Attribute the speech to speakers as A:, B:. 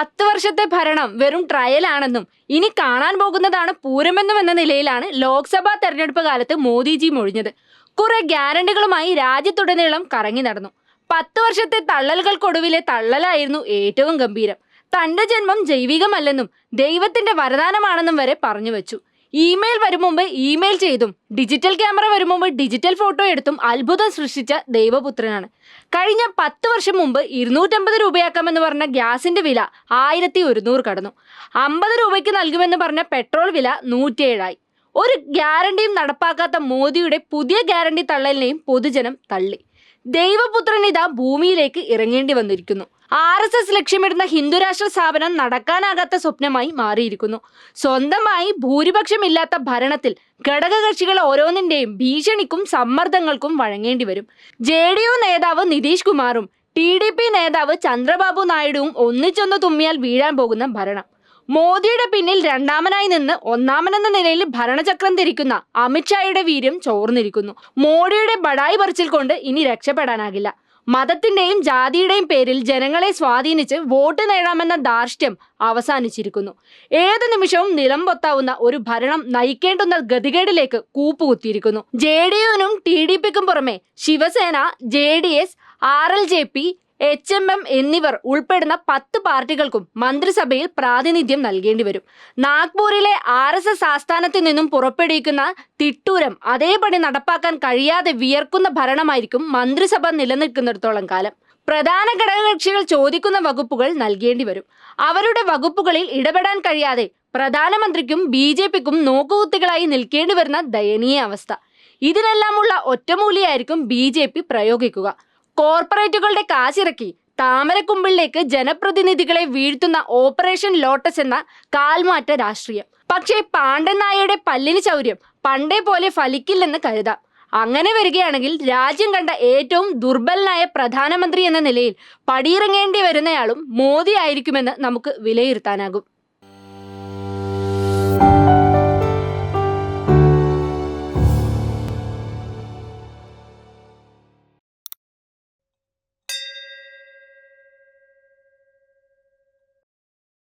A: പത്ത് വർഷത്തെ ഭരണം വെറും ട്രയലാണെന്നും ഇനി കാണാൻ പോകുന്നതാണ് പൂരമെന്നും എന്ന നിലയിലാണ് ലോക്സഭാ തെരഞ്ഞെടുപ്പ് കാലത്ത് മോദിജി മൊഴിഞ്ഞത്. കുറെ ഗ്യാരണ്ടികളുമായി രാജ്യത്തുടനീളം കറങ്ങി നടന്നു. പത്ത് വർഷത്തെ തള്ളലുകൾക്കൊടുവിലെ തള്ളലായിരുന്നു ഏറ്റവും ഗംഭീരം. തന്റെ ജന്മം ജൈവികമല്ലെന്നും ദൈവത്തിന്റെ വരദാനമാണെന്നും വരെ പറഞ്ഞു വെച്ചു. ഇമെയിൽ വരും മുമ്പ് ഇമെയിൽ ചെയ്തും ഡിജിറ്റൽ ക്യാമറ വരും മുമ്പ് ഡിജിറ്റൽ ഫോട്ടോ എടുത്തും അത്ഭുതം സൃഷ്ടിച്ച ദൈവപുത്രനാണ്. കഴിഞ്ഞ പത്ത് വർഷം മുമ്പ് ഇരുന്നൂറ്റമ്പത് രൂപയാക്കാമെന്ന് പറഞ്ഞ ഗ്യാസിന്റെ വില ആയിരത്തി ഒരുന്നൂറ് കടന്നു. അമ്പത് രൂപയ്ക്ക് നൽകുമെന്ന് പറഞ്ഞ പെട്രോൾ വില നൂറ്റിയേഴായി ഒരു ഗ്യാരണ്ടിയും നടപ്പാക്കാത്ത മോദിയുടെ പുതിയ ഗ്യാരണ്ടി തള്ളലിനെയും പൊതുജനം തള്ളി. ദൈവപുത്രൻ ഇതാ ഭൂമിയിലേക്ക് ഇറങ്ങേണ്ടി വന്നിരിക്കുന്നു. ആർ എസ് എസ് ലക്ഷ്യമിടുന്ന ഹിന്ദുരാഷ്ട്ര സ്ഥാപനം നടക്കാനാകാത്ത സ്വപ്നമായി മാറിയിരിക്കുന്നു. സ്വന്തമായി ഭൂരിപക്ഷമില്ലാത്ത ഭരണത്തിൽ ഘടകകക്ഷികൾ ഓരോന്നിന്റെയും ഭീഷണിക്കും സമ്മർദ്ദങ്ങൾക്കും വഴങ്ങേണ്ടി വരും. ജെ ഡി യു നേതാവ് നിതീഷ് കുമാറും ടി ഡി പി നേതാവ് ചന്ദ്രബാബു നായിഡുവും ഒന്നിച്ചൊന്ന് തുമ്മിയാൽ വീഴാൻ പോകുന്ന ഭരണം. മോദിയുടെ പിന്നിൽ രണ്ടാമനായി നിന്ന് ഒന്നാമനെന്ന നിലയിൽ ഭരണചക്രം തിരിക്കുന്ന അമിത്ഷായുടെ വീര്യം ചോർന്നിരിക്കുന്നു. മോഡിയുടെ ബടായി പറിച്ചിൽ കൊണ്ട് ഇനി രക്ഷപ്പെടാനാകില്ല. മതത്തിന്റെയും ജാതിയുടെയും പേരിൽ ജനങ്ങളെ സ്വാധീനിച്ച് വോട്ട് നേടാമെന്ന ധാർഷ്ട്യം അവസാനിച്ചിരിക്കുന്നു. ഏത് നിമിഷവും നിലം പൊത്താവുന്ന ഒരു ഭരണം നയിക്കേണ്ടുന്ന ഗതികേടിലേക്ക് കൂപ്പുകുത്തിയിരിക്കുന്നു. ജെ ഡി യുവിനും ടി ഡി പിക്കും പുറമെ Shiv Sena J D S R L J P H M M എന്നിവർ ഉൾപ്പെടുന്ന പത്ത് പാർട്ടികൾക്കും മന്ത്രിസഭയിൽ പ്രാതിനിധ്യം നൽകേണ്ടി വരും നാഗ്പൂരിലെ ആർ എസ് എസ് ആസ്ഥാനത്ത് നിന്നും പുറപ്പെടുവിക്കുന്ന തിട്ടൂരം അതേപടി നടപ്പാക്കാൻ കഴിയാതെ വിയർക്കുന്ന ഭരണമായിരിക്കും മന്ത്രിസഭ നിലനിൽക്കുന്നിടത്തോളം കാലം. പ്രധാന ഘടകകക്ഷികൾ ചോദിക്കുന്ന വകുപ്പുകൾ നൽകേണ്ടി വരും അവരുടെ വകുപ്പുകളിൽ ഇടപെടാൻ കഴിയാതെ പ്രധാനമന്ത്രിക്കും ബി ജെ പിക്കും നോക്കുകുത്തികളായി നിൽക്കേണ്ടി വരുന്ന ദയനീയ അവസ്ഥ. ഇതിനെല്ലാമുള്ള ഒറ്റമൂലിയായിരിക്കും ബി ജെ പി പ്രയോഗിക്കുക. കോർപ്പറേറ്റുകളുടെ കാശിറക്കി താമരക്കുമ്പിളിലേക്ക് ജനപ്രതിനിധികളെ വീഴ്ത്തുന്ന ഓപ്പറേഷൻ ലോട്ടസ് എന്ന കാൽമാറ്റ രാഷ്ട്രീയം. പക്ഷേ പാണ്ഡൻ നായയുടെ പല്ലിന് ചൗര്യം പണ്ടേ പോലെ ഫലിക്കില്ലെന്ന് കരുതാം. അങ്ങനെ വരികയാണെങ്കിൽ രാജ്യം കണ്ട ഏറ്റവും ദുർബലനായ പ്രധാനമന്ത്രി എന്ന നിലയിൽ പടിയിറങ്ങേണ്ടി വരുന്നയാളും മോദി ആയിരിക്കുമെന്ന് നമുക്ക് വിലയിരുത്താനാകും.